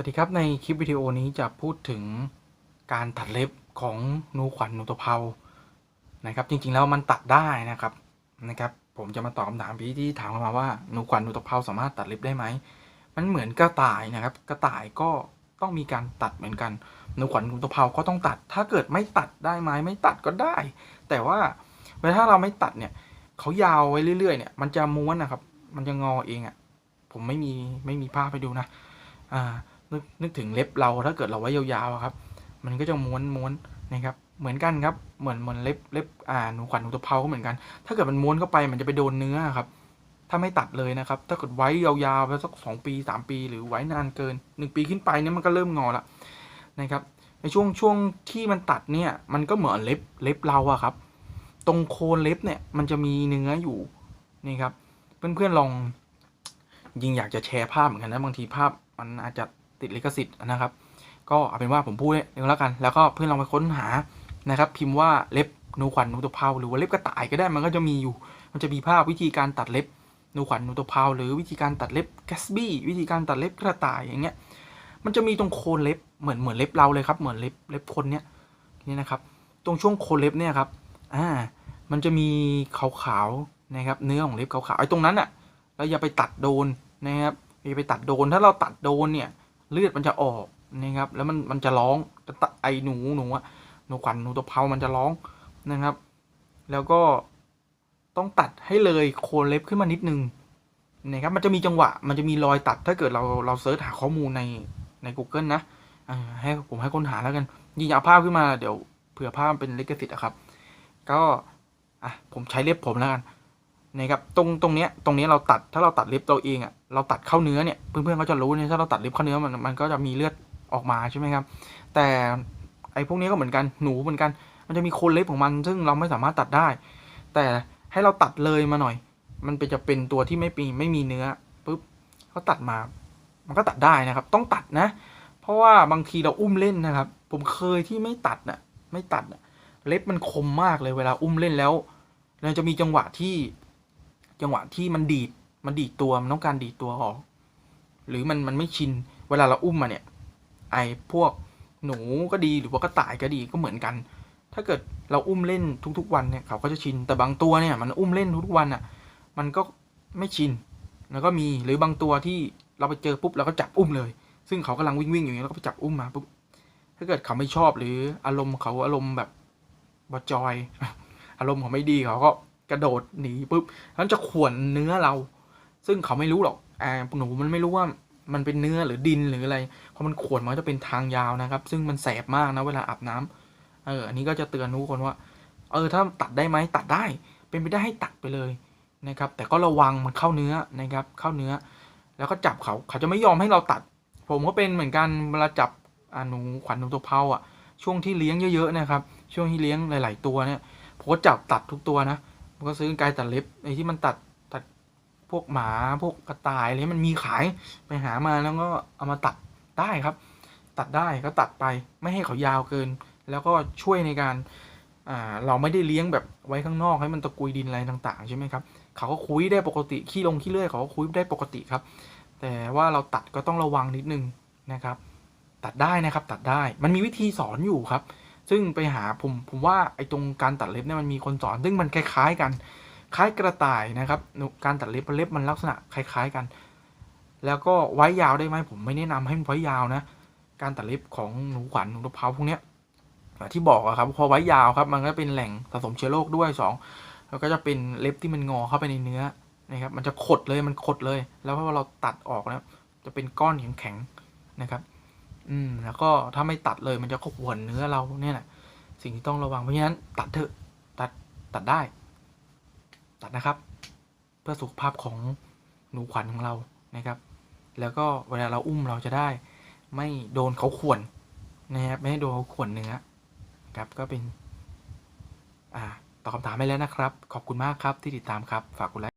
วัสดีครับในคลิปวิดีโอนี้จะพูดถึงการตัดเล็บของหนูขวัญหนูตะเภานะครับ จริงๆแล้วมันตัดได้นะครับนะครับ ผมจะมาตอบคำถามพี่ที่ถามมาว่าหนูขวัญหนูตะเภาสามารถตัดเล็บได้ไหมมันเหมือนกระต่ายนะครับ กระต่ายก็ต้องมีการตัดเหมือนกันหนูขวัญหนูตะเภาก็ต้องตัด ถ้าเกิดไม่ตัดได้ไหมไม่ตัดก็ได้ แต่ว่าเวลาถ้าเราไม่ตัดเนี่ยเขายาวไว้เรื่อย ๆเนี่ยมันจะม้วนนะครับ มันจะงอเองอะ่ะผมไม่มีไม่มีภาพให้ดูนะอ่า นึกนึกถึงเล็บเราถ้าเกิดเราไว้ยาวๆครับ มันก็จะม้วนม้วนนะครับ เหมือนกันครับ เหมือนเหมือนเล็บเล็บอ่าหนูขวัญหนูตะเภาก็เหมือนกัน ถ้าเกิดมันม้วนเข้าไปมันจะไปโดนเนื้อครับ ถ้าไม่ตัดเลยนะครับ ถ้าเกิดไว้ยาวๆไปสักสองปีสามปี หรือไว้นานเกินหนึ่งปีขึ้นไปเนี่ยมันก็เริ่มงอละนะครับ ในช่วงช่วงที่มันตัดเนี่ยมันก็เหมือนเล็บเล็บเราอะครับ ตรงโคนเล็บเนี่ยมันจะมีเนื้ออยู่นี่ครับ เพื่อนๆลองยิงอยากจะแชร์ภาพเหมือนกันนะบางทีภาพมันอาจจะ ติดลิขสิทธิ์นะครับ ก็เอาเป็นว่าผมพูดเองแล้วกัน แล้วก็เพื่อนลองไปค้นหานะครับ พิมพ์ว่าเล็บนูขวัญนูตะเภาหรือว่าเล็บกระต่ายก็ได้มันก็จะมีอยู่ มันจะมีภาพวิธีการตัดเล็บนูขวัญนูตะเภาหรือวิธีการตัดเล็บแกสบี้วิธีการตัดเล็บกระต่ายอย่างเงี้ยมันจะมีตรงโคนเล็บเหมือนเหมือนเล็บเราเลยครับเหมือนเล็บเล็บคนเนี้ยนี่นะครับ ตรงช่วงโคนเล็บเนี่ยครับอ่ามันจะมีขาวๆนะครับเนื้อของเล็บขาวๆไอ้ตรงนั้นอะเราอย่าไปตัดโดนนะครับอย่าไปตัดโดนถ้าเราตัดโดนเนี่ย เลือดมันจะออกนะครับ แล้วมันมันจะร้องจะตไอหนูหนูอะหนูขวัญหนูตะเภามันจะร้องนะครับ แล้วก็ต้องตัดให้เลยโคนเล็บขึ้นมานิดนึงนะครับ มันจะมีจังหวะ มันจะมีรอยตัดถ้าเกิดเราเราเซิร์ชหาข้อมูลในใน Google นะให้ผมให้ค้นหาแล้วกันยิงเอาภาพขึ้นมาเดี๋ยวเผื่อภาพเป็นลิขสิทธิ์อะครับ ก็อะผมใช้เล็บผมแล้วกัน นะครับตรงตรงเนี้ยตรงนี้เราตัดถ้าเราตัดเล็บเราเองอะ่ะเราตัดเข้าเนื้อเนี่ยเพื่อนๆก็จะรู้เนี่ยถ้าเราตัดเล็บเข้าเนื้อมันมันก็จะมีเลือดออกมาใช่ไหมครับ แต่ไอ้พวกนี้ก็เหมือนกันหนูเหมือนกัน มันจะมีโคนเล็บของมัน ซึ่งเราไม่สามารถตัดได้ แต่ให้เราตัดเลยมาหน่อย มันเป็นจะเป็นตัวที่ไม่มีไม่มีเนื้อปุ๊บเขาตัดมา มันก็ตัดได้นะครับ ต้องตัดนะ เพราะว่าบางทีเราอุ้มเล่นนะครับ ผมเคยที่ไม่ตัดน่ะไม่ตัดน่ะเล็บมันคมมากเลยเวลาอุ้มเล่นแล้วเราจะมีจังหวะที่ จังหวะที่มันดีดมันดีดตัวมันต้องการดีดตัวออก หรือมันมันไม่ชินเวลาเราอุ้มมาเนี่ย ไอ้พวกหนูก็ดีหรือว่ากระต่ายก็ดีก็เหมือนกัน ถ้าเกิดเราอุ้มเล่นทุก ๆ วันเนี่ยเขาก็จะชินแต่บางตัวเนี่ย มันอุ้มเล่นทุกๆวันอะ มันก็ไม่ชินแล้วก็มีหรือบางตัวที่เราไปเจอปุ๊บเราก็จับอุ้มเลย ซึ่งเขากำลังวิ่งวิ่งๆอยู่อย่างนี้เราก็ไปจับอุ้มมาปุ๊บถ้าเกิดเขาไม่ชอบหรืออารมณ์เขาอารมณ์แบบบอจอย อารมณ์เขาไม่ดีเขาก็ กระโดดหนีปุ๊บแล้วจะข่วนเนื้อเรา ซึ่งเขาไม่รู้หรอกแอบหนูมันไม่รู้ว่ามันเป็นเนื้อหรือดินหรืออะไรเพราะมันข่วนมันจะเป็นทางยาวนะครับ ซึ่งมันแสบมากนะเวลาอาบน้ำเอออันนี้ก็จะเตือนทุกคนว่า เออถ้าตัดได้ไหมตัดได้ เป็นไปได้ให้ตัดไปเลยนะครับ แต่ก็ระวังมันเข้าเนื้อนะครับ เข้าเนื้อ แล้วก็จับเขาเขาจะไม่ยอมให้เราตัด ผมก็เป็นเหมือนกันเวลาจับอ่าหนูขวัญหนูตัวเผาอะช่วงที่เลี้ยงเยอะๆนะครับ ช่วงที่เลี้ยงหลาย ๆ ตัวเนี่ยผมก็จับตัดทุกตัวนะ ผมก็ซื้อกรรไกตัดเล็บไอ้ที่มันตัดตัดพวกหมาพวกกระต่ายอะไรมันมีขายไปหามาแล้วก็เอามาตัดได้ครับ ตัดได้ก็ตัดไปไม่ให้เขายาวเกิน แล้วก็ช่วยในการอ่าเราไม่ได้เลี้ยงแบบไว้ข้างนอกให้มันตะกุยดินอะไรต่างๆใช่ไหมครับเขาก็คุยได้ปกติขี้ลงขี้เลื่อยเขาก็คุยได้ปกติครับ แต่ว่าเราตัดก็ต้องระวังนิดนึงนะครับ ตัดได้นะครับตัดได้มันมีวิธีสอนอยู่ครับ ซึ่งไปหาผมผมว่าไอ้ตรงการตัดเล็บเนี่ยมันมีคนสอน ซึ่งมันคล้ายๆ กัน คล้ายกระต่ายนะครับหนูการตัดเล็บเล็บมันลักษณะคล้าย ๆกัน แล้วก็ไว้ยาวได้ไหมผมไม่แนะนำให้ไว้ยาวนะ การตัดเล็บของหนูขวัญหนูตะเภาพวกเนี้ยที่บอกอะครับพอไว้ยาวครับ มันก็เป็นแหล่งสะสมเชื้อโรคด้วยสองแล้วก็จะเป็นเล็บที่มันงอเข้าไปในเนื้อนะครับ มันจะขดเลยมันขดเลย แล้วพอเราตัดออกแล้วจะเป็นก้อนแข็งๆนะครับ อืมแล้วก็ถ้าไม่ตัดเลยมันจะขวนเนื้อเราเนี่ยแหละสิ่งที่ต้องระวังเพราะฉะนั้นตัดเถอะตัดตัดได้ ตัดนะครับ เพื่อสุขภาพของหนูขวัญของเรานะครับ แล้วก็เวลาเราอุ้มเราจะได้ ไม่โดนเขาข่วนนะครับไม่ให้โดนเขาข่วนเนื้อครับก็เป็นอ่าตอบคำถามไปแล้วนะครับ ขอบคุณมากครับที่ติดตามครับฝากกดไลค์